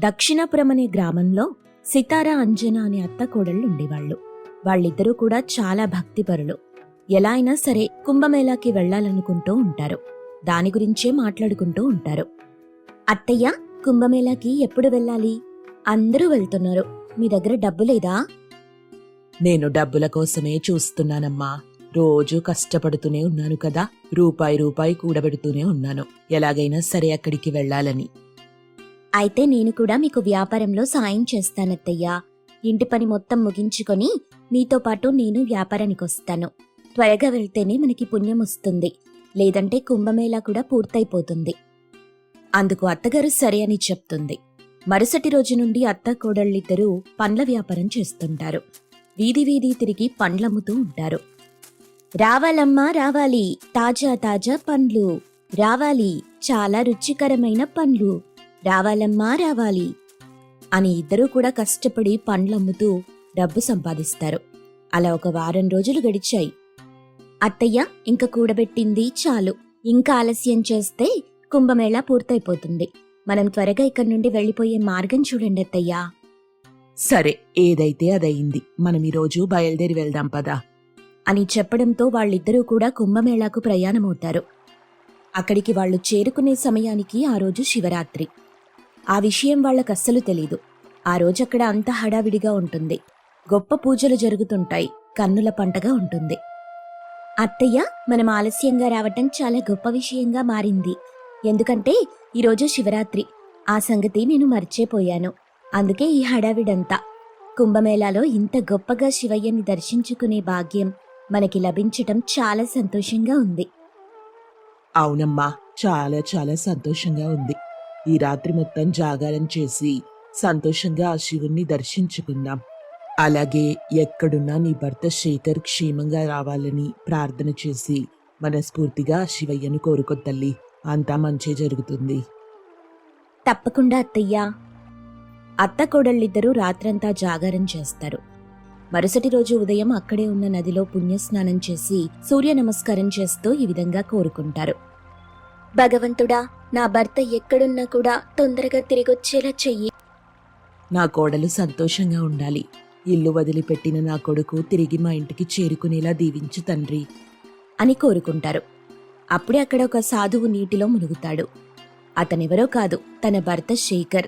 దక్షిణపురం అనే గ్రామంలో సితారా అంజన అనే అత్త కోడళ్ళు ఉండేవాళ్ళు. వాళ్ళిద్దరూ కూడా చాలా భక్తిపరులు. ఎలా అయినా సరే కుంభమేళాకి వెళ్ళాలనుకుంటూ ఉంటారు. దాని గురించే మాట్లాడుకుంటూ ఉంటారు. అత్తయ్య కుంభమేళాకి ఎప్పుడు వెళ్ళాలి? అందరూ వెళ్తున్నారు. మీ దగ్గర డబ్బు లేదా? నేను డబ్బుల కోసమే చూస్తున్నానమ్మా. రోజు కష్టపడుతూనే ఉన్నాను కదా. రూపాయి రూపాయి కూడబెడుతూనే ఉన్నాను. ఎలాగైనా సరే అక్కడికి వెళ్ళాలని. అయితే నేను కూడా మీకు వ్యాపారంలో సాయం చేస్తానత్తయ్యా. ఇంటి పని మొత్తం ముగించుకొని మీతో పాటు నేను వ్యాపారానికి వస్తాను. త్వరగా వెళ్తేనే మనకి పుణ్యం వస్తుంది. లేదంటే కుంభమేళా కూడా పూర్తయిపోతుంది. అందుకు అత్తగారు సరే అని చెప్తుంది. మరుసటి రోజు నుండి అత్త కోడళ్ళిద్దరూ పండ్ల వ్యాపారం చేస్తుంటారు. వీధి వీధి తిరిగి పండ్లమ్ముతూ ఉంటారు. రావాలమ్మా రావాలి. తాజా తాజా పండ్లు. రావాలి. చాలా రుచికరమైన పండ్లు. రావాలమ్మా రావాలి అని ఇద్దరూ కూడా కష్టపడి పండ్లమ్ముతూ డబ్బు సంపాదిస్తారు. అలా ఒక వారం రోజులు గడిచాయి. అత్తయ్య ఇంక కూడబెట్టింది చాలు. ఇంకా ఆలస్యం చేస్తే కుంభమేళా పూర్తయిపోతుంది. మనం త్వరగా ఇక్కడి నుండి వెళ్ళిపోయే మార్గం చూడండి అత్తయ్యా. సరే ఏదైతే అదయింది మనం ఈరోజు బయలుదేరి వెళ్దాం పదా. అని చెప్పడంతో వాళ్ళిద్దరూ కూడా కుంభమేళాకు ప్రయాణమవుతారు. అక్కడికి వాళ్ళు చేరుకునే సమయానికి ఆ రోజు శివరాత్రి. ఆ విషయం వాళ్ళకస్సలు తెలీదు. ఆ రోజక్కడ అంతా హడావిడిగా ఉంటుంది. గొప్ప పూజలు జరుగుతుంటాయి. కన్నుల పంటగా ఉంటుంది. అత్తయ్య మనం ఆలస్యంగా రావటం చాలా గొప్ప విషయంగా మారింది. ఎందుకంటే ఈరోజు శివరాత్రి. ఆ సంగతి నేను మర్చిపోయాను. అందుకే ఈ హడావిడంతా. కుంభమేళాలో ఇంత గొప్పగా శివయ్యని దర్శించుకునే భాగ్యం మనకి లభించటం చాలా సంతోషంగా ఉంది. అవునమ్మా చాలా చాలా సంతోషంగా ఉంది. ఈ రాత్రి మొత్తం జాగారం చేసి సంతోషంగా ఆ శివుణ్ణి దర్శించుకుందాం అలాగే ఎక్కడున్నా నీ భర్త శేఖర్ క్షేమంగా రావాలని ప్రార్థన చేసి మనస్ఫూర్తిగా ఆ శివయ్యను కోరుకో తల్లి. అంతా మంచే జరుగుతుంది. తప్పకుండా అత్తయ్యా. అత్త కోడళ్ళిద్దరూ రాత్రంతా జాగారం చేస్తారు. మరుసటి రోజు ఉదయం అక్కడే ఉన్న నదిలో పుణ్యస్నానం చేసి సూర్య నమస్కారం చేస్తూ ఈ విధంగా కోరుకుంటారు. భగవంతుడా నా భర్త ఎక్కడున్నా కూడా తొందరగా తిరిగొచ్చేలా చెయ్యి. నా కోడలు సంతోషంగా ఉండాలి. ఇల్లు వదిలిపెట్టిన నా కొడుకు తిరిగి మా ఇంటికి చేరుకునేలా దీవించు తండ్రి అని కోరుకుంటారు. అప్పుడే అక్కడ ఒక సాధువు నీటిలో మునుగుతాడు. అతనెవరో కాదు తన భర్త శేఖర్.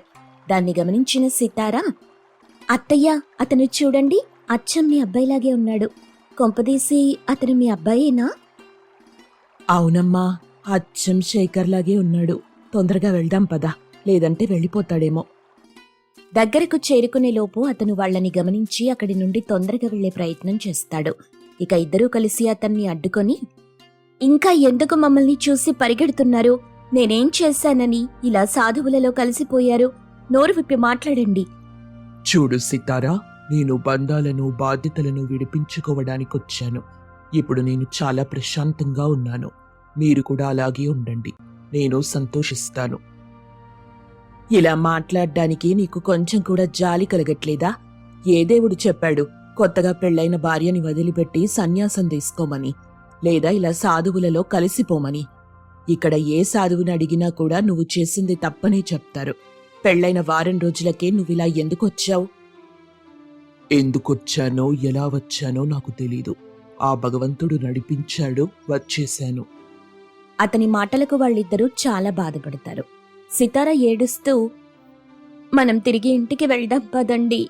దాన్ని గమనించిన సితారా అత్తయ్య అతను చూడండి అచ్చం మీ అబ్బాయిలాగే ఉన్నాడు. కొంపదీసి అతను మీ అబ్బాయేనా? అవునమ్మా అచ్చం శేఖర్ లాగే ఉన్నాడు. తొందరగా వెళ్దాం పదా. లేదంటే వెళ్ళిపోతాడేమో. దగ్గరకు చేరుకునే లోపు అతను వాళ్ళని గమనించి అక్కడి నుండి తొందరగా వెళ్ళే ప్రయత్నం చేస్తాడు. ఇక ఇద్దరూ కలిసి అతన్ని అడ్డుకొని ఇంకా ఎందుకు మమ్మల్ని చూసి పరిగెడుతున్నారు? నేనేం చేశానని ఇలా సాధువులలో కలిసిపోయారు. నోరు విప్పి మాట్లాడండి. చూడు సితారా నేను బంధాలను బాధ్యతలను విడిపించుకోవడానికొచ్చాను. ఇప్పుడు నేను చాలా ప్రశాంతంగా ఉన్నాను. మీరు కూడా అలాగే ఉండండి. నేను సంతోషిస్తాను. ఇలా మాట్లాడడానికి నీకు కొంచెం కూడా జాలి కలగట్లేదా? ఏ దేవుడు చెప్పాడు కొత్తగా పెళ్ళైన భార్యని వదిలిపెట్టి సన్యాసం తీసుకోమని లేదా ఇలా సాధువులలో కలిసిపోమని. ఇక్కడ ఏ సాధువుని అడిగినా కూడా నువ్వు చేసింది తప్పనే చెప్తారు. పెళ్ళైన వారం రోజులకే నువ్విలా ఎందుకు వచ్చావు? ఎందుకొచ్చానో ఎలా వచ్చానో నాకు తెలీదు. ఆ భగవంతుడు నడిపించాడు వచ్చేశాను. అతని మాటలకు వాళ్ళిద్దరూ చాలా బాధపడతారు. సితార ఏడుస్తూ మనం తిరిగి ఇంటికి వెళ్దాం పదండి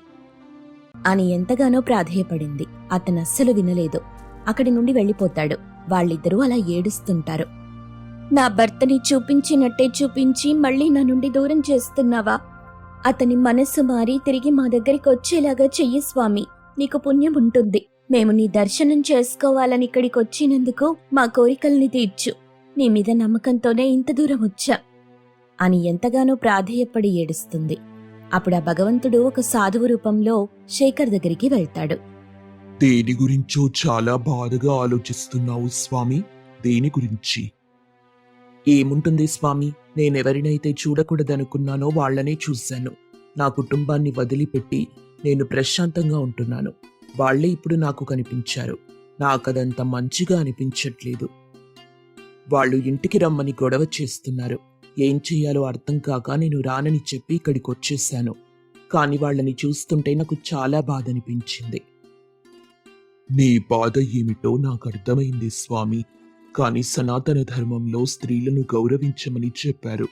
అని ఎంతగానో ప్రాధేయపడింది. అతను అస్సలు వినలేదు. అక్కడి నుండి వెళ్ళిపోతాడు. వాళ్ళిద్దరూ అలా ఏడుస్తుంటారు. నా భర్తని చూపించినట్టే చూపించి మళ్ళీ నా నుండి దూరం చేస్తున్నావా? అతని మనస్సు మారి తిరిగి మా దగ్గరికి వచ్చేలాగా చెయ్యి స్వామి. నీకు పుణ్యం ఉంటుంది. మేము నీ దర్శనం చేసుకోవాలని ఇక్కడికి వచ్చినందుకు మా కోరికల్ని తీర్చు. నీ మీద నమ్మకంతోనే ఇంత దూరం వచ్చా? అని ఎంతగానో ప్రాధేయపడి ఏడుస్తుంది. అప్పుడు ఆ భగవంతుడు ఒక సాధువు రూపంలో శేఖర్ దగ్గరికి వెళ్తాడు. దేని గురించో చాలా బాధగా ఆలోచిస్తున్నావు స్వామి? దేని గురించి? ఏముంటుంది స్వామి? నేనెవరినైతే చూడకూడదనుకున్నానో వాళ్ళనే చూశాను. నా కుటుంబాన్ని వదిలిపెట్టి నేను ప్రశాంతంగా ఉంటున్నాను. వాళ్ళే ఇప్పుడు నాకు కనిపించారు. నాకదంత మంచిగా అనిపించట్లేదు. వాళ్ళు ఇంటికి రమ్మని గొడవ చేస్తున్నారు. ఏం చెయ్యాలో అర్థం కాక నేను రానని చెప్పి ఇక్కడికి వచ్చేసాను కానీ వాళ్ళని చూస్తుంటే నాకు చాలా బాధ అనిపించింది నీ బాధ ఏమిటో నాకు అర్థమైంది స్వామి. కానీ సనాతన ధర్మంలో స్త్రీలను గౌరవించమని చెప్పారు.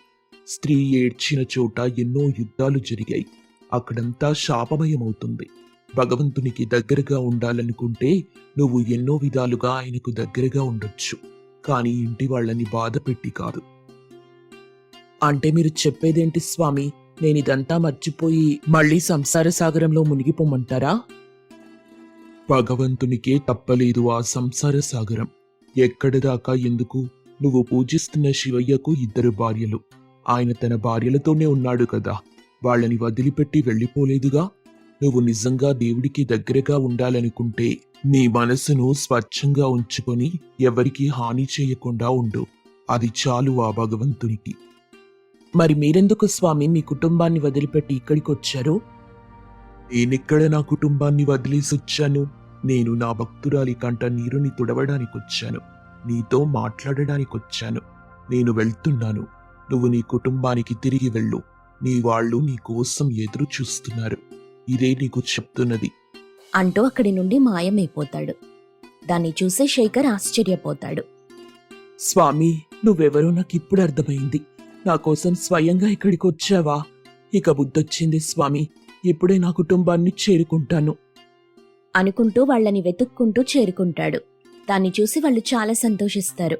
స్త్రీ ఏడ్చిన చోట ఎన్నో యుద్ధాలు జరిగాయి. అక్కడంతా శాపమయమవుతుంది. భగవంతునికి దగ్గరగా ఉండాలనుకుంటే నువ్వు ఎన్నో విధాలుగా ఆయనకు దగ్గరగా ఉండొచ్చు. కానీ ఇంటి వాళ్ళని బాధ పెట్టి కాదు. అంటే మీరు చెప్పేదేంటి స్వామి? నేను ఇదంతా మర్చిపోయి మళ్ళీ సంసార సాగరంలో మునిగిపోమంటారా? భగవంతునికే తప్పలేదు ఆ సంసార సాగరం. ఎక్కడిదాకా ఎందుకు? నువ్వు పూజిస్తున్న శివయ్యకు ఇద్దరు భార్యలు. ఆయన తన భార్యలతోనే ఉన్నాడు కదా. వాళ్ళని వదిలిపెట్టి వెళ్ళిపోలేదుగా? నువ్వు నిజంగా దేవుడికి దగ్గరగా ఉండాలనుకుంటే నీ మనసును స్వచ్ఛంగా ఉంచుకొని ఎవరికీ హాని చేయకుండా ఉండు. అది చాలు ఆ భగవంతునికి. మరి మీరెందుకు స్వామి మీ కుటుంబాన్ని వదిలిపెట్టి ఇక్కడికి వచ్చారు? నేనెక్కడ నా కుటుంబాన్ని వదిలేసి వచ్చాను. నేను నా భక్తురాలి కంట నీరుని తుడవడానికి వచ్చాను. నీతో మాట్లాడడానికి వచ్చాను. నేను వెళ్తున్నాను. నువ్వు నీ కుటుంబానికి తిరిగి వెళ్ళు. నీ వాళ్ళు నీ కోసం ఎదురు చూస్తున్నారు ఇదే నీకు చెప్తున్నది. అంటూ అక్కడి నుండి మాయమైపోతాడు. దాన్ని చూసి శేఖర్ ఆశ్చర్యపోతాడు. స్వామి నువ్వెవరో నాకు ఇప్పుడు అర్థమైంది. నా కోసం స్వయంగా ఇక్కడికి వచ్చావా? ఇక బుద్ధొచ్చింది స్వామి ఇప్పుడే నా కుటుంబాన్ని చేరుకుంటాను. అనుకుంటూ వాళ్ళని వెతుక్కుంటూ చేరుకుంటాడు. దాన్ని చూసి వాళ్ళు చాలా సంతోషిస్తారు.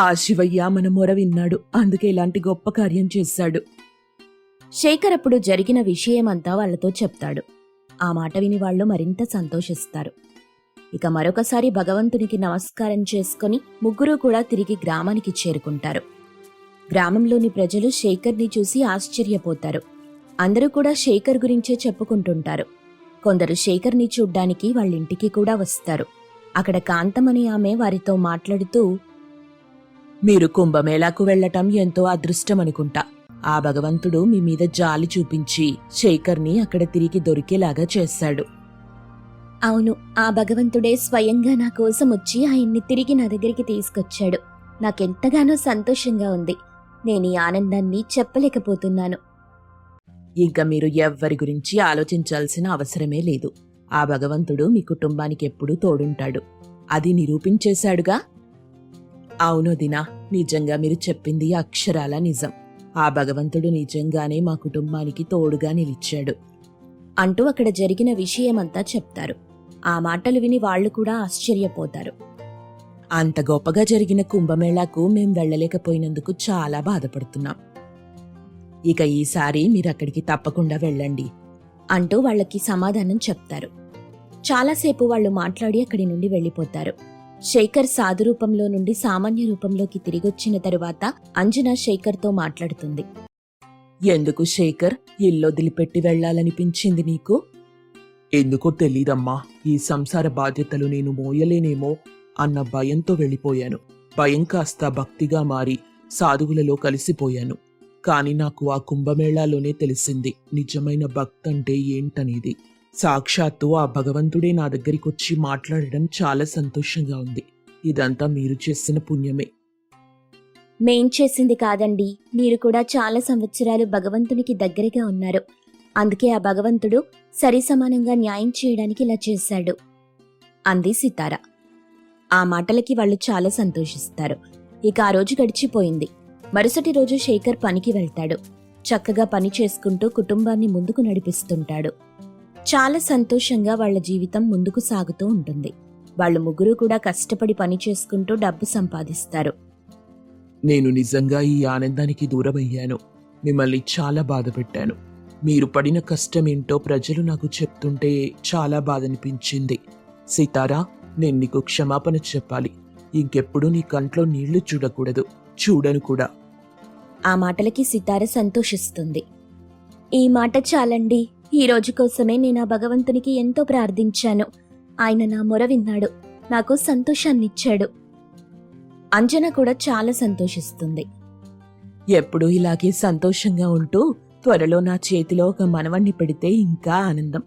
ఆ శివయ్య మన మొర విన్నాడు. అందుకే ఇలాంటి గొప్ప కార్యం చేశాడు. శేఖర్ అప్పుడు జరిగిన విషయమంతా వాళ్ళతో చెప్తాడు. ఆ మాట విని వాళ్ళు మరింత సంతోషిస్తారు. ఇక మరొకసారి భగవంతునికి నమస్కారం చేసుకొని ముగ్గురు కూడా తిరిగి గ్రామానికి చేరుకుంటారు. గ్రామంలోని ప్రజలు శేఖర్ని చూసి ఆశ్చర్యపోతారు. అందరూ కూడా శేఖర్ గురించే చెప్పుకుంటుంటారు. కొందరు శేఖర్ని చూడ్డానికి వాళ్ళింటికి కూడా వస్తారు. అక్కడ కాంతమని ఆమె వారితో మాట్లాడుతూ మీరు కుంభమేళాకు వెళ్ళటం ఎంతో అదృష్టం అనుకుంటా ఆ భగవంతుడు మీ మీద జాలి చూపించి శేఖర్ని అక్కడ తిరిగి దొరికేలాగా చేశాడు. అవును ఆ భగవంతుడే స్వయంగా నా కోసం వచ్చి ఆయన్ని తిరిగి నా దగ్గరికి తీసుకొచ్చాడు. నాకెంతగానో సంతోషంగా ఉంది. నేను ఈ ఆనందాన్ని చెప్పలేకపోతున్నాను. ఇంకా మీరు ఎవ్వరి గురించి ఆలోచించాల్సిన అవసరమే లేదు. ఆ భగవంతుడు మీ కుటుంబానికి ఎప్పుడూ తోడుంటాడు. అది నిరూపించేశాడుగా? అవును దినా. నిజంగా మీరు చెప్పింది అక్షరాల నిజం. ఆ భగవంతుడు నిజంగానే మా కుటుంబానికి తోడుగా నిలిచాడు. అంటూ అక్కడ జరిగిన విషయమంతా చెప్తారు. ఆ మాటలు విని వాళ్ళు కూడా ఆశ్చర్యపోతారు. అంత గొప్పగా జరిగిన కుంభమేళాకు మేం వెళ్ళలేకపోయినందుకు చాలా బాధపడుతున్నాం. ఇక ఈసారి మీరు అక్కడికి తప్పకుండా వెళ్ళండి అంటూ వాళ్ళకి సమాధానం చెప్తారు. చాలాసేపు వాళ్ళు మాట్లాడి అక్కడి నుండి వెళ్ళిపోతారు. శేఖర్ సాధు రూపంలో నుండి సామాన్య రూపంలోకి తిరిగొచ్చిన తరువాత అంజన శేఖర్తో మాట్లాడుతుంది. ఎందుకు శేఖర్? ఇల్లు వదిలిపెట్టి వెళ్ళాలనిపించింది నీకు? ఎందుకో తెలీదమ్మా. ఈ సంసార బాధ్యతలు నేను మోయలేనేమో అన్న భయంతో వెళ్ళిపోయాను. భయం కాస్త భక్తిగా మారి సాధువులలో కలిసిపోయాను. కాని నాకు ఆ కుంభమేళాలోనే తెలిసింది. నిజమైన భక్తి అంటే ఏంటనేది. సాక్షాత్తు ఆ భగవంతుడే నా దగ్గరికి వచ్చి మాట్లాడడం చాలా సంతోషంగా ఉంది. ఇదంతా మీరు చేసిన పుణ్యమే. మేం చేసింది కాదండి. మీరు కూడా చాలా సంవత్సరాలు భగవంతునికి దగ్గరగా ఉన్నారు. అందుకే ఆ భగవంతుడు సరి సమానంగా న్యాయం చేయడానికి ఇలా చేశాడు. అంది సితార. ఆ మాటలకి వాళ్ళు చాలా సంతోషిస్తారు. ఇక ఆ రోజు గడిచిపోయింది. మరుసటి రోజు శేఖర్ పనికి వెళ్తాడు. చక్కగా పని చేసుకుంటూ కుటుంబాన్ని ముందుకు నడిపిస్తుంటాడు. చాలా సంతోషంగా వాళ్ళ జీవితం ముందుకు సాగుతూ ఉంటుంది. వాళ్ళు ముగ్గురు కూడా కష్టపడి పని చేసుకుంటూ డబ్బు సంపాదిస్తారు. నేను నిజంగా ఈ ఆనందానికి దూరమయ్యాను. మిమ్మల్ని చాలా బాధ పెట్టాను. మీరు పడిన కష్టం ఏంటో ప్రజలు నాకు చెప్తుంటే చాలా బాధ అనిపించింది. సీతారా నేను నీకు క్షమాపణ చెప్పాలి. ఇంకెప్పుడు నీ కంట్లో నీళ్ళు చూడకూడదు. చూడను కూడా. ఆ మాటలకి సితార సంతోషిస్తుంది. ఈ మాట చాలండి. ఈ రోజు కోసమే నేను ఆ భగవంతునికి ఎంతో ప్రార్థించాను. ఆయన నా మొర విన్నాడు. నాకు సంతోషాన్నిచ్చాడు. అంజన కూడా చాలా సంతోషిస్తుంది. ఎప్పుడూ ఇలాగే సంతోషంగా ఉంటూ త్వరలో నా చేతిలో ఒక మనవణ్ణి పెడితే ఇంకా ఆనందం.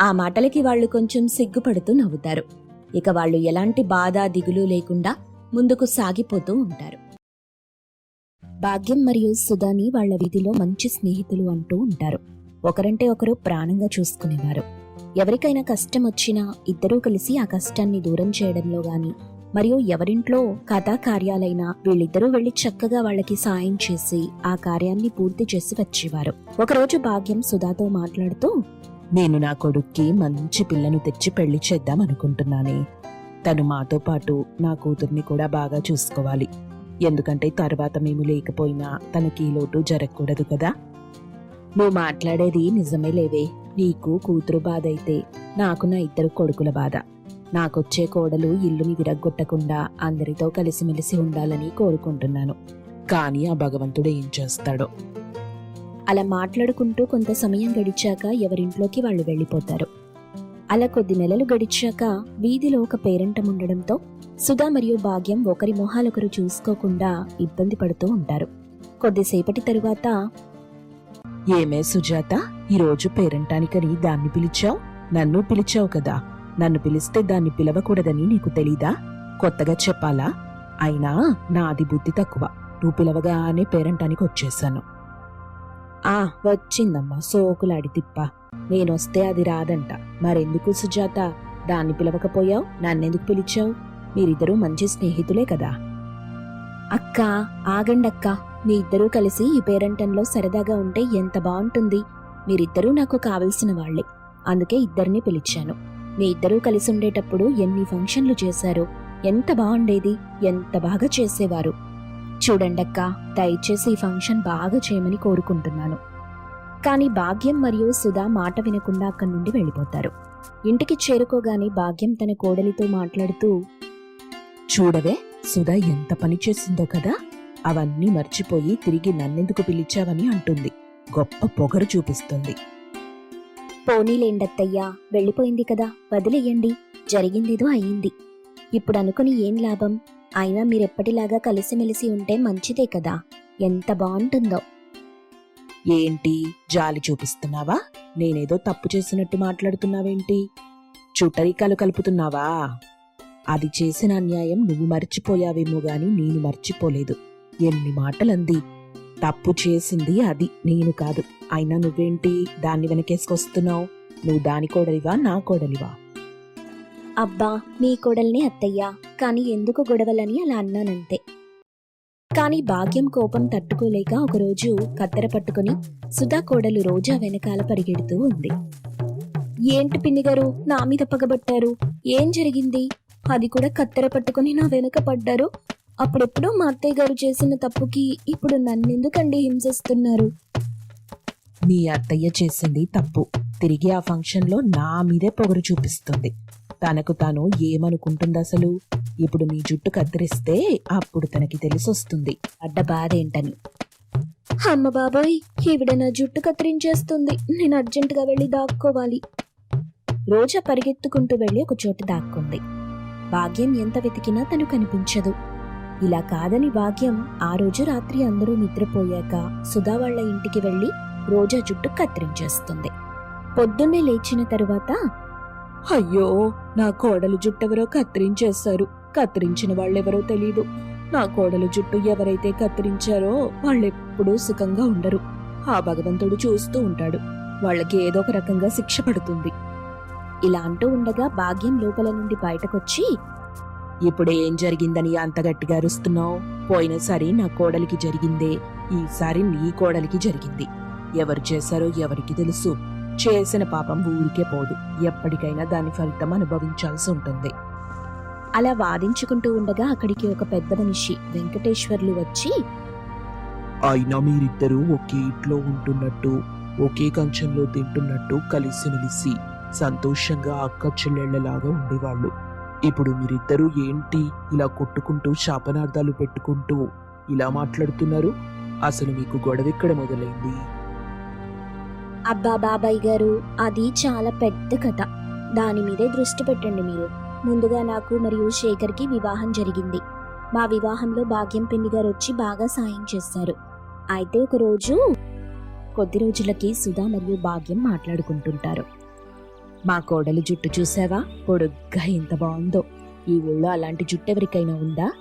ఆ మాటలకి వాళ్ళు కొంచెం సిగ్గుపడుతూ నవ్వుతారు. ఇక వాళ్ళు ఎలాంటి బాధ దిగులు లేకుండా ముందుకు సాగిపోతూ ఉంటారు. భాగ్యం మరియు సుధాని వాళ్ళ వీధిలో మంచి స్నేహితులు అంటూ ఉంటారు. ఒకరంటే ఒకరు ప్రాణంగా చూసుకునేవారు. ఎవరికైనా కష్టం వచ్చినా ఇద్దరూ కలిసి ఆ కష్టాన్ని దూరం చేయడంలో గాని మరియు ఎవరింట్లో కథా కార్యాలైనా వీళ్ళిద్దరూ వెళ్ళి చక్కగా వాళ్ళకి సాయం చేసి ఆ కార్యాన్ని పూర్తి చేసి వచ్చేవారు. ఒకరోజు భాగ్యం సుధాతో మాట్లాడుతూ నేను నా కొడుక్కి మంచి పిల్లను తెచ్చి పెళ్ళి చేద్దాం అనుకుంటున్నానే. తను మాతో పాటు నా కూతుర్ని కూడా బాగా చూసుకోవాలి. ఎందుకంటే తర్వాత మేము లేకపోయినా తనకి లోటు జరగకూడదు కదా. నువ్వు మాట్లాడేది నిజమే లేవే. నీకు కూతురు బాధ అయితే నాకు నా ఇద్దరు కొడుకుల బాధ. నాకొచ్చే కోడలు ఇల్లుని విరగ్గొట్టకుండా అందరితో కలిసిమెలిసి ఉండాలని కోరుకుంటున్నాను. కానీ ఆ భగవంతుడు ఏం చేస్తాడో? అలా మాట్లాడుకుంటూ కొంత సమయం గడిచాక ఎవరింట్లోకి వాళ్ళు వెళ్ళిపోతారు. అలా కొద్ది నెలలు గడిచాక వీధిలో ఒక పేరెంటం ఉండడంతో సుధా మరియు భాగ్యం ఒకరి మొహాలొకరు చూసుకోకుండా ఇబ్బంది పడుతూ ఉంటారు. కొద్దిసేపటి తరువాత ఏమే సుజాత? ఈరోజు పేరంటానికని దాన్ని పిలిచావు? నన్ను పిలిచావు కదా. నన్ను పిలిస్తే దాన్ని పిలవకూడదని నీకు తెలీదా? కొత్తగా చెప్పాలా? అయినా నాది బుద్ధి తక్కువ. నువ్వు పిలవగానే పేరంటానికి వచ్చేసాను. ఆ వచ్చిందమ్మా. సోకులాడి తిప్ప. నేనొస్తే అది రాదంట. మరెందుకు సుజాత? దాన్ని పిలవకపోయావు? నన్నెందుకు పిలిచావు? మీరిద్దరూ మంచి స్నేహితులే కదా. అక్క ఆగండక్క మీ ఇద్దరూ కలిసి ఈ పేరంటంలో సరదాగా ఉంటే ఎంత బాగుంటుంది. మీరిద్దరూ నాకు కావలసిన వాళ్ళే అందుకే ఇద్దరిని పిలిచాను. మీ ఇద్దరూ కలిసి ఉండేటప్పుడు ఎన్ని ఫంక్షన్లు చేశారు? ఎంత బాగుండేది? ఎంత బాగా చేసేవారు? చూడండక్క దయచేసి ఈ ఫంక్షన్ బాగా చేయమని కోరుకుంటున్నాను. కానీ భాగ్యం మరియు సుధా మాట వినకుండా అక్కడి నుండి వెళ్ళిపోతారు. ఇంటికి చేరుకోగానే భాగ్యం తన కోడలితో మాట్లాడుతూ చూడవే సుధా ఎంత పని చేసిందో కదా? అవన్నీ మర్చిపోయి తిరిగి నన్నెందుకు పిలిచావని అంటుంది. గొప్ప పొగరు చూపిస్తుంది. పోనీలేండత్తయ్యా వెళ్ళిపోయింది కదా వదిలేయండి. జరిగిందేదో అయ్యింది. ఇప్పుడు అనుకుని ఏం లాభం? అయినా మీరెప్పటిలాగా కలిసిమెలిసి ఉంటే మంచిదే కదా ఎంత బాగుంటుందో. ఏంటి జాలి చూపిస్తున్నావా? నేనేదో తప్పు చేసినట్టు మాట్లాడుతున్నావేంటి? చుట్టరికాలు కలుపుతున్నావా? అది చేసిన అన్యాయం నువ్వు మర్చిపోయావేమో గాని నేను మర్చిపోలేదు. ఎన్ని మాటలంది. తప్పు చేసింది అది నేను కాదు. అయినా నువ్వేంటి? దాన్ని వెనకేసుకొస్తున్నావు. నువ్వు దాని కోడలివా నా కోడలివా? అబ్బా మీ కోడల్ని అత్తయ్యా. కాని ఎందుకు గొడవలని అలా అన్నానంతే. కాని భాగ్యం కోపం తట్టుకోలేక ఒకరోజు కత్తెర పట్టుకుని సుధా కోడలు రోజా వెనకాల పరిగెడుతూ ఉంది. ఏంటి పిన్నిగారు నా మీద పగబట్టారు? ఏం జరిగింది? అది కూడా కత్తెర పట్టుకుని నా వెనక పడ్డారు. అప్పుడెప్పుడు మా అత్తయ్య గారు చేసిన తప్పుకి ఇప్పుడు నన్నెందుకండి హింసిస్తున్నారు? మీ అత్తయ్య చేసింది తప్పు. తిరిగి ఆ ఫంక్షన్లో నా మీదే పొగరు చూపిస్తుంది. తనకు తాను ఏమనుకుంటుంది అసలు? ఇప్పుడు నీ జుట్టు కత్తిరిస్తే అప్పుడు తనకి తెలిసొస్తుంది. అడ్డ బాధ ఏంటని? అమ్మ బాబోయ్ ఈవిడ నా జుట్టు కత్తిరించేస్తుంది. నేను అర్జెంటుగా వెళ్ళి దాక్కోవాలి. రోజా పరిగెత్తుకుంటూ వెళ్ళి ఒక చోటు దాక్కుంది. భాగ్యం ఎంత వెతికినా తను కనిపించదు. ఇలా కాదని భాగ్యం ఆ రోజు రాత్రి అందరూ నిద్రపోయాక సుధా వాళ్ళ ఇంటికి వెళ్ళి రోజా జుట్టు కత్తిరించేస్తుంది. పొద్దున్నే లేచిన తరువాత అయ్యో నా కోడలు జుట్టెవరో కత్తిరించేశారు. కత్తిరించిన వాళ్ళెవరో తెలీదు. నా కోడలు జుట్టు ఎవరైతే కత్తిరించారో వాళ్ళెప్పుడూ సుఖంగా ఉండరు. ఆ భగవంతుడు చూస్తూ ఉంటాడు. వాళ్ళకి ఏదో ఒక రకంగా శిక్ష పడుతుంది. ఇలా అంటూ ఉండగా భాగ్యం లోపల నుండి బయటకొచ్చి ఇప్పుడు ఏం జరిగిందని అంత గట్టిగా అరుస్తున్నావు? పోయినసారి నా కోడలికి జరిగిందే ఈసారి నీ కోడలికి జరిగింది. ఎవరు చేశారో ఎవరికి తెలుసు. చేసిన పాపం ఊరికే పోదు. ఎప్పటికైనా దాని ఫలితం అనుభవించాల్సి ఉంటుంది. అలా వాదించుకుంటూ ఉండగా అక్కడికి ఒక పెద్ద మనిషి వెంకటేశ్వర్లు వచ్చి అయినా మీరిద్దరూ ఒకే ఇంట్లో ఉంటున్నట్టు ఒకే కంచంలో తింటున్నట్టు కలిసిమెలిసి సంతోషంగా అక్క చెల్లెళ్ళలాగా ఉండేవాళ్ళు. ఇప్పుడు మీరిద్దరూ ఏంటి ఇలా కొట్టుకుంటూ శాపనార్థాలు పెట్టుకుంటూ ఇలా మాట్లాడుతున్నారు? అసలు మీకు గొడవ ఎక్కడ మొదలైంది? అబ్బా బాబాయ్ గారు అది చాలా పెద్ద కథ. దాని మీదే దృష్టి పెట్టండి మీరు. ముందుగా నాకు మరియు శేఖర్కి వివాహం జరిగింది. మా వివాహంలో భాగ్యం పిన్ని గారు వచ్చి బాగా సాయం చేశారు. అయితే ఒక రోజు కొద్ది రోజులకి సుధా మరియు భాగ్యం మాట్లాడుకుంటుంటారు. మా కోడలి జుట్టు చూసావా? పొడుగ్గా ఎంత బాగుందో. ఈ ఊళ్ళో అలాంటి జుట్టు ఎవరికైనా ఉందా?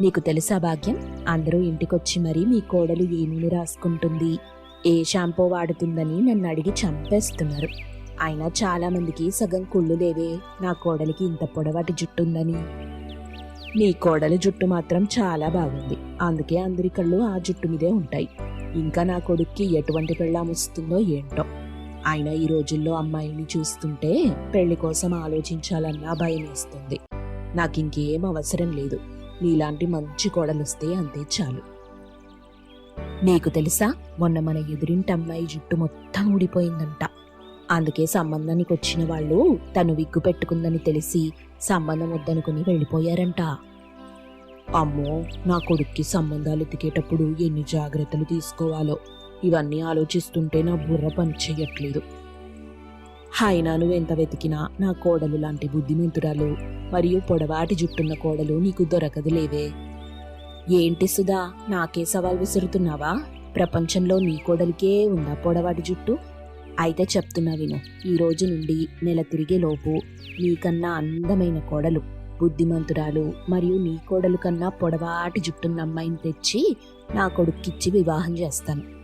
నీకు తెలుసా భాగ్యం? అందరూ ఇంటికొచ్చి మరీ మీ కోడలు ఏ నూనె రాసుకుంటుంది? ఏ షాంపూ వాడుతుందని నన్ను అడిగి చంపేస్తున్నారు. అయినా చాలామందికి సగం కుళ్ళు లేవే. నా కోడలికి ఇంత పొడవాటి జుట్టు ఉందని నీ కోడలి జుట్టు మాత్రం చాలా బాగుంది. అందుకే అందరి కళ్ళు ఆ జుట్టు మీదే ఉంటాయి. ఇంకా నా కొడుక్కి ఎటువంటి పెళ్ళాం వస్తుందో ఏంటో. అయినా ఈ రోజుల్లో అమ్మాయిని చూస్తుంటే పెళ్ళి కోసం ఆలోచించాలన్నా భయమేస్తుంది నాకింకేం అవసరం లేదు. నీలాంటి మంచి కోడలొస్తే అంతే చాలు. నీకు తెలుసా? మొన్న మన ఎదురింటి అమ్మాయి జుట్టు మొత్తం ఊడిపోయిందంట. అందుకే సంబంధానికి వచ్చిన వాళ్ళు తను విగ్గు పెట్టుకుందని తెలిసి సంబంధం వద్దనుకుని వెళ్ళిపోయారంట. అమ్మో! నా కొడుక్కి సంబంధాలు ఎతికేటప్పుడు ఎన్ని జాగ్రత్తలు తీసుకోవాలో. ఇవన్నీ ఆలోచిస్తుంటే నా బుర్ర పని చెయ్యట్లేదు. హాయినా నువ్వు ఎంత వెతికినా నా కోడలు లాంటి బుద్ధిమంతురాలు మరియు పొడవాటి జుట్టున్న కోడలు నీకు దొరకదు లేవే. ఏంటి సుధా నాకే సవాల్ విసురుతున్నావా? ప్రపంచంలో నీ కోడలికే ఉందా పొడవాటి జుట్టు? అయితే చెప్తున్నా విను ఈ రోజు నుండి నెల తిరిగేలోపు నీకన్నా అందమైన కోడలు బుద్ధిమంతురాలు మరియు నీ కోడలు కన్నా పొడవాటి జుట్టున్న అమ్మాయిని తెచ్చి నా కొడుక్కిచ్చి వివాహం చేస్తాను.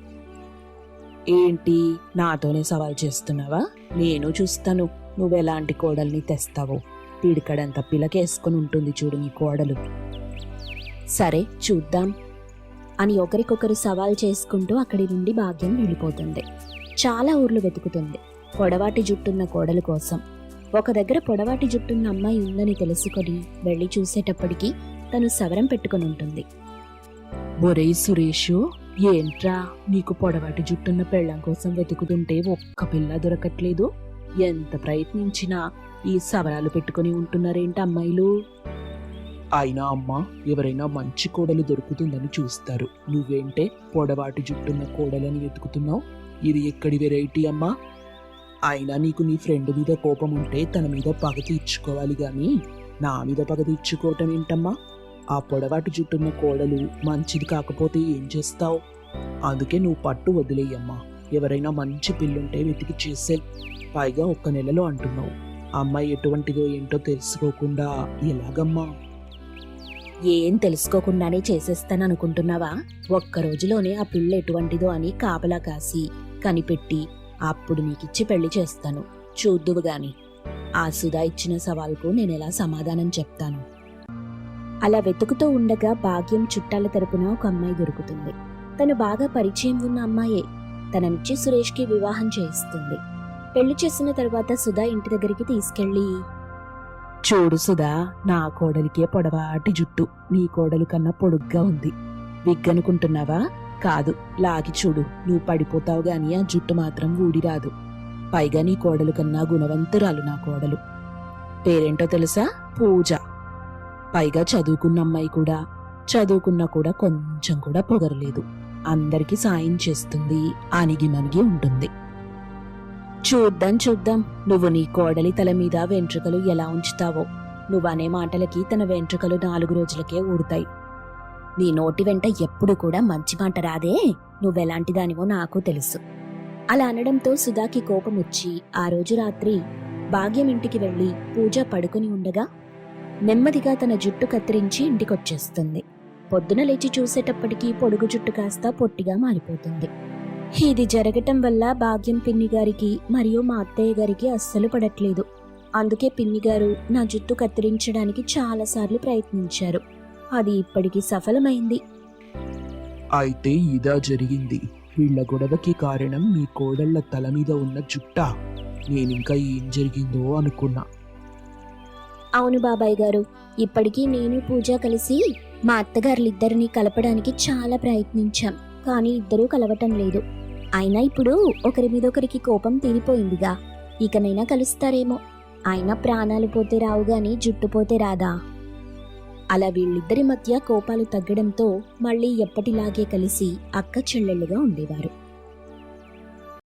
ఏంటి? నాతోనే సవాల్ చేస్తున్నావా? నేను చూస్తాను. నువ్వెలాంటి కోడల్ని తెస్తావో? పిడికడంత పిలకేసుకుని ఉంటుంది చూడు నీ కోడలు. సరే చూద్దాం. అని ఒకరికొకరు సవాల్ చేసుకుంటూ అక్కడి నుండి భాగ్యం వెళ్ళిపోతుంది చాలా ఊర్లు వెతుకుతుంది. పొడవాటి జుట్టున్న కోడలు కోసం. ఒక దగ్గర పొడవాటి జుట్టున్న అమ్మాయి ఉందని తెలుసుకొని వెళ్ళి చూసేటప్పటికీ తను సవరం పెట్టుకుని ఉంటుంది. ఒరే సురేషు ఏంట్రా? నీకు పొడవాటి జుట్టున్న పెళ్ళం కోసం వెతుకుతుంటే ఒక్క పిల్ల దొరకట్లేదు. ఎంత ప్రయత్నించినా ఈ సవరాలు పెట్టుకుని ఉంటున్నారేంటి అమ్మాయిలు? అయినా అమ్మ ఎవరైనా మంచి కోడలు దొరుకుతుందని చూస్తారు. నువ్వేంటే పొడవాటి జుట్టున్న కోడలని వెతుకుతున్నావు? ఇది ఎక్కడి వెరైటీ అమ్మా? అయినా నీకు నీ ఫ్రెండ్ మీద కోపం ఉంటే తన మీద పగ తీర్చుకోవాలి కానీ నా మీద పగ తీర్చుకోవటం ఏంటమ్మా? ఆ పొడవాటి జుట్టున్న కోడలు మంచిది కాకపోతే ఏం చేస్తావు? అందుకే నువ్వు పట్టు వదిలేయమ్మా. ఎవరైనా మంచి పిల్లుంటే వెతికి చేసే పైగా ఒక్క నెలలో అంటున్నావు. అమ్మాయి ఎటువంటిదో ఏంటో తెలుసుకోకుండా ఎలాగమ్మా? ఏం తెలుసుకోకుండానే చేసేస్తాననుకుంటున్నావా? ఒక్క రోజులోనే ఆ పిల్ల ఎటువంటిదో అని కాపలా కాసి కనిపెట్టి అప్పుడు నీకిచ్చి పెళ్ళి చేస్తాను. చూద్దువు గాని. ఆ సుధా ఇచ్చిన సవాల్కు నేనెలా సమాధానం చెప్తాను? అలా వెతుకుతూ ఉండగా భాగ్యం చుట్టాల తరపున ఒక అమ్మాయి దొరుకుతుంది. తను బాగా పరిచయం ఉన్న అమ్మాయే. తననిచ్చి సురేష్కి వివాహం చేయిస్తుంది. పెళ్ళి చేసిన తర్వాత సుధా ఇంటి దగ్గరికి తీసుకెళ్ళి చూడు సుధా నా కోడలికే పొడవాటి జుట్టు. నీ కోడలు కన్నా పొడుగ్గా ఉంది. విగ్గనుకుంటున్నావా? కాదు లాగి చూడు. నువ్వు పడిపోతావు గాని ఆ జుట్టు మాత్రం ఊడిరాదు పైగా నీ కోడలు కన్నా గుణవంతురాలు నా కోడలు. పేరేంటో తెలుసా? పూజ. పైగా చదువుకున్న అమ్మాయి కూడా చదువుకున్నా కూడా కొంచెం కూడా పొగరలేదు. అందరికీ సాయం చేస్తుంది అణిగి మనిగి ఉంటుంది. చూద్దాం చూద్దాం. నువ్వు నీ కోడలి తల మీద వెంట్రుకలు ఎలా ఉంచుతావో. నువ్వనే మాటలకి తన వెంట్రుకలు నాలుగు రోజులకే ఊడతాయి నీ నోటి వెంట ఎప్పుడు కూడా మంచి మాట రాదే. నువ్వెలాంటి దానివో నాకు తెలుసు. అలా అనడంతో సుధాకి కోపం వచ్చి ఆ రోజు రాత్రి భాగ్యం ఇంటికి వెళ్ళి పూజ పడుకుని ఉండగా నెమ్మదిగా తన జుట్టు కత్తిరించి ఇంటికొచ్చేస్తుంది. పొద్దున లేచి చూసేటప్పటికి పొడుగు జుట్టు కాస్త పొట్టిగా మారిపోతుంది. ఇది జరగటం వల్ల భాగ్యం పిన్ని గారికి మరియు మా అత్తయ్య గారికి అస్సలు పడట్లేదు. అందుకే పిన్ని గారు నా జుట్టు కత్తిరించడానికి చాలాసార్లు ప్రయత్నించారు. అది ఇప్పటికి సఫలమైంది. అయితే ఇదా జరిగింది. వీళ్ళ గొడవకి కారణం మీ కోడళ్ళ తల మీద ఉన్న జుట్టా? నేనింకా ఏం జరిగిందో అనుకున్నా. అవును బాబాయ్ గారు ఇప్పటికీ నేను పూజ కలిసి మా అత్తగారులిద్దరిని కలపడానికి చాలా ప్రయత్నించాం కానీ ఇద్దరూ కలవటం లేదు. అయినా ఇప్పుడు ఒకరి మీద ఒకరికి కోపం తీరిపోయిందిగా. ఇకనైనా కలుస్తారేమో. అయినా ప్రాణాలు పోతే రావు గాని జుట్టు పోతే రాదా? అలా వీళ్ళిద్దరి మధ్య కోపాలు తగ్గడంతో మళ్ళీ ఎప్పటిలాగే కలిసి అక్క చెల్లెళ్ళుగా ఉండేవారు.